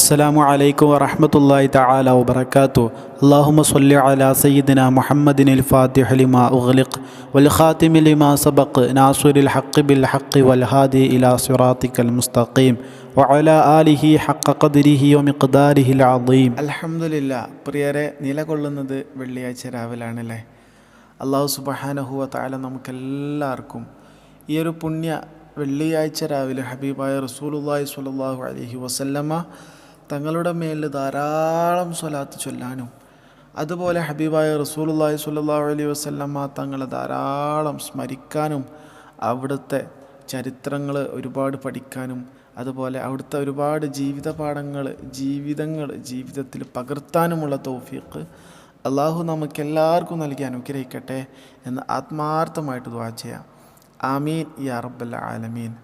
السلام عليكم ورحمة الله تعالى وبركاته اللهم صل على سيدنا محمد الفاتح لما أغلق والخاتم لما سبق ناصر الحق بالحق والهادي إلى صراطك المستقيم وعلى آله حق قدره ومقداره العظيم അലഹമില്ല പ്രിയരെ നിലകൊള്ളുന്നത് വെള്ളിയാഴ്ച രാവിലാണല്ലേ അള്ളാഹു സുബഹാനഹുവ താല നമുക്കെല്ലാവർക്കും ഈ ഒരു പുണ്യ വെള്ളിയാഴ്ച രാവിലെ ഹബീബായ റസൂലുള്ളാഹി സ്വല്ലല്ലാഹു അലൈഹി വസല്ലമ തങ്ങളുടെ മേലിൽ ധാരാളം സ്വലാത്ത് ചൊല്ലാനും അതുപോലെ ഹബീബായ റസൂലുള്ളാഹി സ്വല്ലല്ലാഹു അലൈഹി വസല്ലമ തങ്ങളെ ധാരാളം സ്മരിക്കാനും അവിടുത്തെ ചരിത്രങ്ങൾ ഒരുപാട് പഠിക്കാനും അതുപോലെ അവിടുത്തെ ഒരുപാട് ജീവിത പാഠങ്ങൾ ജീവിതങ്ങൾ ജീവിതത്തിൽ പകർത്താനുമുള്ള തൗഫീഖ് അള്ളാഹു നമുക്കെല്ലാവർക്കും നൽകി അനുഗ്രഹിക്കട്ടെ എന്ന് ആത്മാർത്ഥമായിട്ട് ദ്വാ ചെയ്യാം. ആമീൻ യാ റബ്ബൽ ആലമീൻ.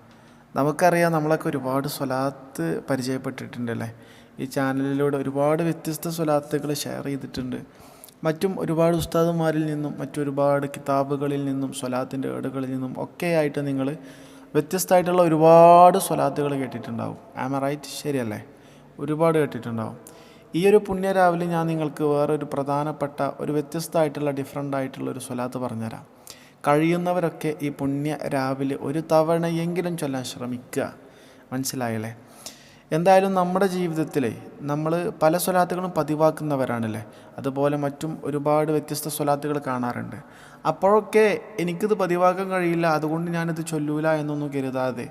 നമുക്കറിയാം നമ്മളൊക്കെ ഒരുപാട് സ്വലാത്ത് പരിചയപ്പെട്ടിട്ടുണ്ടല്ലേ? ഈ ചാനലിലൂടെ ഒരുപാട് വ്യത്യസ്ത സ്വലാത്തുകൾ ഷെയർ ചെയ്തിട്ടുണ്ട്. മറ്റും ഒരുപാട് ഉസ്താദുമാരിൽ നിന്നും മറ്റൊരുപാട് കിതാബുകളിൽ നിന്നും സ്വലാത്തിന്റെ ഏടുകളിൽ നിന്നും ഒക്കെയായിട്ട് നിങ്ങൾ വ്യത്യസ്തമായിട്ടുള്ള ഒരുപാട് സ്വലാത്തുകൾ കേട്ടിട്ടുണ്ടാവും. ആമ റൈറ്റ് ശരിയല്ലേ? ഒരുപാട് കേട്ടിട്ടുണ്ടാവും. ഈ ഒരു പുണ്യ രാവിലെ ഞാൻ നിങ്ങൾക്ക് വേറൊരു പ്രധാനപ്പെട്ട ഒരു വ്യത്യസ്തമായിട്ടുള്ള ഡിഫറെന്റ് ആയിട്ടുള്ള ഒരു സ്വലാത്ത് പറഞ്ഞുതരാം. കഴിയുന്നവരൊക്കെ ഈ പുണ്യ രാവിലെ ഒരു തവണയെങ്കിലും ചൊല്ലാൻ ശ്രമിക്കുക. മനസ്സിലായല്ലേ? എന്തായാലും നമ്മുടെ ജീവിതത്തിലെ നമ്മൾ പല സ്വലാത്തുകളും പതിവാക്കുന്നവരാണല്ലേ? അതുപോലെ മറ്റും ഒരുപാട് വ്യത്യസ്ത സ്വലാത്തുകൾ കാണാറുണ്ട്. അപ്പോഴൊക്കെ എനിക്കിത് പതിവാക്കാൻ കഴിയില്ല അതുകൊണ്ട് ഞാനിത് ചൊല്ലൂല എന്നൊന്നും കരുതാതെ.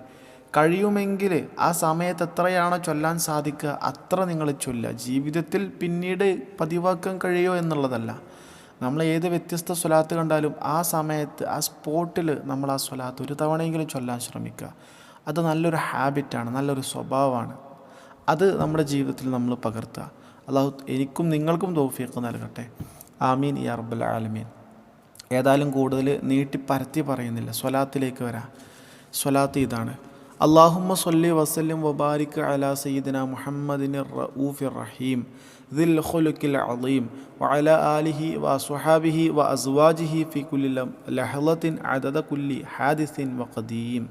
കഴിയുമെങ്കിൽ ആ സമയത്ത് എത്രയാണോ ചൊല്ലാൻ സാധിക്കുക അത്ര നിങ്ങൾ ചൊല്ലുക. ജീവിതത്തിൽ പിന്നീട് പതിവാക്കാൻ കഴിയുമോ എന്നുള്ളതല്ല. നമ്മൾ ഏത് വ്യത്യസ്ത സ്വലാത്ത് കണ്ടാലും ആ സമയത്ത് ആ സ്പോട്ടിൽ നമ്മൾ ആ സ്വലാത്ത് ഒരു തവണയെങ്കിലും ചൊല്ലാൻ ശ്രമിക്കുക. അത് നല്ലൊരു ഹാബിറ്റാണ് നല്ലൊരു സ്വഭാവമാണ്. അത് നമ്മുടെ ജീവിതത്തിൽ നമ്മൾ പകർത്തുക. അള്ളാഹു എനിക്കും നിങ്ങൾക്കും തോഫിയൊക്കെ നൽകട്ടെ. ആമീൻ യാ റബ്ബൽ ആലമീൻ. ഏതായാലും കൂടുതൽ നീട്ടി പരത്തി പറയുന്നില്ല. സ്വലാത്തിലേക്ക് വരാം. സ്വലാത്ത് ഇതാണ്. അള്ളാഹുമ്മ സൊല്ലി വസല്ലിം വബാരിക് അലാ സയ്യിദിന മുഹമ്മദിൻ റഊഫിർ റഹീം ദിൽ ഖുലുക്കിൽ അളീം വഅല ആലിഹി വസുഹാബിഹി വ അസ്വാജിഹി ഫി കുല്ലി ലഹളത്തിൻ അദദ കുല്ലി ഹാദിസിൻ വഖദീം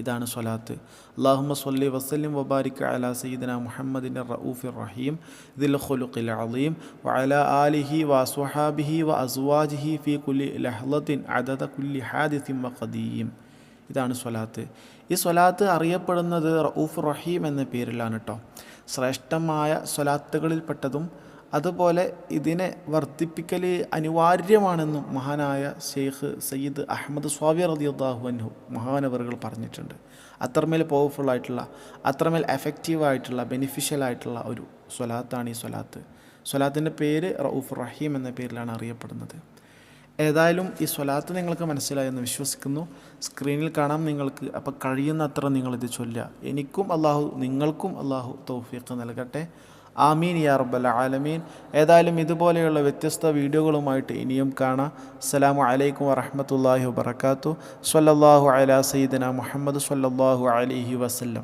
ഇതാണ് സ്വലാത്ത് അള്ളാഹുമ്മ സൊല്ലി വസല്ലിം വബാരിക് അലാ സയ്യിദിന മുഹമ്മദിൻ റഊഫിർ റഹീം ദിൽ ഖുലുക്കിൽ അളീം വഅല ആലിഹി വസുഹാബിഹി വ അസ്വാജിഹി ഫി കുല്ലി ലഹളത്തിൻ അദദ കുല്ലി ഹാദിസിൻ വഖദീം ഇതാണ് സ്വലാത്ത്. ഈ സ്വലാത്ത് അറിയപ്പെടുന്നത് റഊഫ് റഹീം എന്ന പേരിലാണ് കേട്ടോ ശ്രേഷ്ഠമായ സ്വലാത്തുകളിൽപ്പെട്ടതും അതുപോലെ ഇതിനെ വർദ്ധിപ്പിക്കൽ അനിവാര്യമാണെന്നും മഹാനായ ഷെയ്ഖ് സയ്യിദ് അഹമ്മദ് സ്വാബി റദിയുദ്ദാഹു അൻഹു മഹാനവറുകൾ പറഞ്ഞിട്ടുണ്ട്. അത്രമേൽ പവർഫുൾ ആയിട്ടുള്ള അത്രമേൽ എഫക്റ്റീവായിട്ടുള്ള ബെനിഫിഷ്യൽ ആയിട്ടുള്ള ഒരു സ്വലാത്താണ് ഈ സ്വലാത്ത്. സ്വലാത്തിന്റെ പേര് റൌഫ് റഹീം എന്ന പേരിലാണ് അറിയപ്പെടുന്നത്. ഏതായാലും ഈ സ്വലാത്ത് നിങ്ങൾക്ക് മനസ്സിലായെന്ന് വിശ്വസിക്കുന്നു. സ്ക്രീനിൽ കാണാം നിങ്ങൾക്ക് അപ്പോൾ കഴിയുന്നത്ര നിങ്ങളിത് ചൊല്ലുക. എനിക്കും അള്ളാഹു നിങ്ങൾക്കും അള്ളാഹു തൗഫീഖ് നൽകട്ടെ. ആമീൻ യാ റബ്ബൽ ആലമീൻ. ഏതായാലും ഇതുപോലെയുള്ള വ്യത്യസ്ത വീഡിയോകളുമായിട്ട് ഇനിയും കാണാം. അസ്സലാമു അലൈക്കും വറഹമത്തല്ലാഹി വബർക്കാത്തു സല്ലാഹു അലാ സയ്യിദന മുഹമ്മദ് സ്വല്ലല്ലാഹു അലൈഹി വസല്ലം.